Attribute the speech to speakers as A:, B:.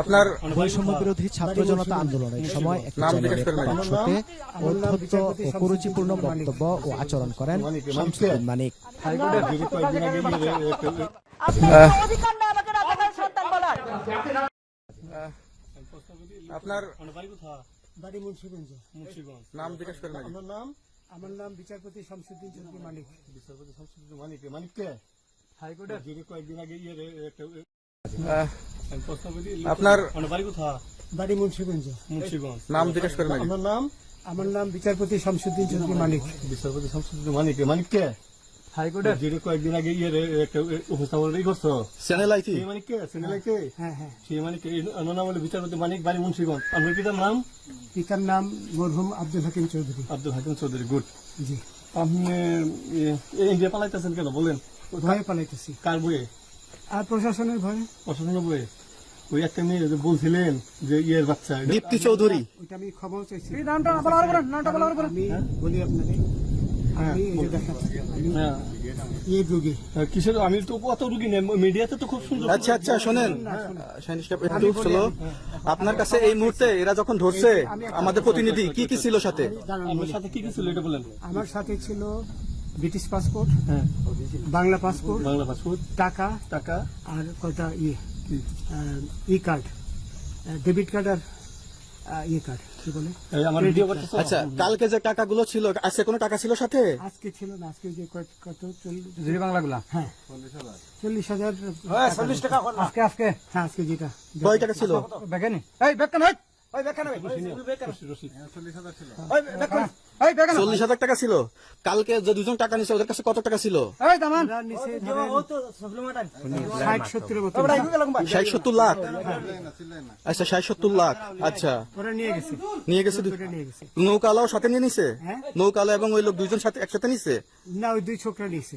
A: আপনার
B: বৈষম্য বিরোধী ছাত্র জনতা আন্দোলনের সময় চ্যানেলের অধ্যত্ত ও কুরুচিপূর্ণ বক্তব্য ও আচরণ করেন শামসুদ্দিন মানিক।
C: আপনার
D: বাড়ি মুন্সিগঞ্জ
A: নাম জিজ্ঞেস করেন
D: আমার নাম? আমার নাম বিচারপতি শামসুদ্দিন চৌধুরী মানিক।
E: বিচারপতি শামসুদ্দিন মানিক। হাইকোর্টের কয়েকদিন আগে ইয়ে
A: আপনার
E: আমার বাড়ি
D: মুন্সিগঞ্জ।
E: মুন্সিগঞ্জ।
A: নাম জিজ্ঞেস করেন
E: আমার নাম?
D: আমার নাম বিচারপতি শামসুদ্দিন চৌধুরী মানিক।
E: বিচারপতি শামসুদ্দিন মানিক। মানিককে হাইকোর্টের? জুরি কয়েকদিন আগে ইয়ে একটা উপস্থাপন ই করছ
A: চ্যানেল
E: মানিককে সিনেলাইকে
D: হ্যাঁ হ্যাঁ
E: সেই মানিক নাম হলো বিচারপতি মানিক বাড়ি মুন্সিগঞ্জ। আপনার পিতার নাম?
D: পিতার নাম মরহুম আব্দুল হাকিম চৌধুরী।
E: আব্দুল হাকিম চৌধুরী গুড।
D: জি।
E: আপনি ইন্ডিয়া পালাইতেছেন কেন? বলেন।
D: ভয়ে পালাইতেছি।
E: কার বইয়ে
D: আর প্রশাসনের ভয়ে?
E: প্রশাসনের ওই একটা মেয়ে বলছিলেন যে ইয়ের বাচ্চা
A: দীপ্তি চৌধুরী।
D: ওইটা আমি ক্ষমাও চাইছি।
F: নামটা বলা বলেন নামটা বলা বলেন
D: আমি বলি আপনাকে আমি এই দেখাচ্ছি আমি
E: হ্যাঁ। হ্যাঁ, কিসের? আমি তো অত রুগী নেই মিডিয়াতে তো খুব সুন্দর।
A: আচ্ছা আচ্ছা শোনেন। আপনার কাছে এই মুহূর্তে এরা যখন ধরছে আমাদের প্রতিনিধি কি কি ছিল সাথে?
D: বলি।
E: সাথে কি কি ছিল এটা বলেন।
D: আমার সাথে ছিল ব্রিটিশ পাসপোর্ট
E: হ্যাঁ।
D: বাংলা পাসপোর্ট
E: বাংলা পাসপোর্ট
D: টাকা
E: টাকা।
D: আর কটা ইয়ে ই কার্ড ডেবিট কার্ড আর ইয়ে কার্ড কি বলে?
E: আমার ভিডিও করতেছ?
A: আচ্ছা কালকে যে টাকাগুলো ছিল আজকে কোনো টাকা ছিল সাথে?
D: আজকে ছিল না আজকে যে কত কত চল্লিশ
F: বাংলাগুলা?
D: হ্যাঁ। চল্লিশ হাজার
F: চল্লিশ টাকা। আজকে আজকে।
D: হ্যাঁ আজকে যেটা।
A: কয় টাকা ছিল?
F: বেগানি এই বেকান হয় ওই বেকান ওই
E: রশিদ
F: ওই বেকান এই বেকান
A: চল্লিশ হাজার টাকা ছিল। কালকে যে দুজন টাকা নিছে ওদের কাছে কত টাকা ছিল?
F: এই দামান।
D: ওরা নিচে ষাট সত্তরের মতো।
A: ষাট সত্তর লাখ? আচ্ছা ষাট সত্তর লাখ। আচ্ছা।
D: নিয়ে গেছে।
A: নিয়ে গেছে দু-
D: ওটা নিয়ে গেছে।
A: নৌকালাও সাথে নিয়ে নিছে?
D: হ্যাঁ।
A: নৌকালা এবং ওই লোক দুইজন সাথে একসাথে নিছে?
D: না ওই দুই ছোকরা নিয়েছে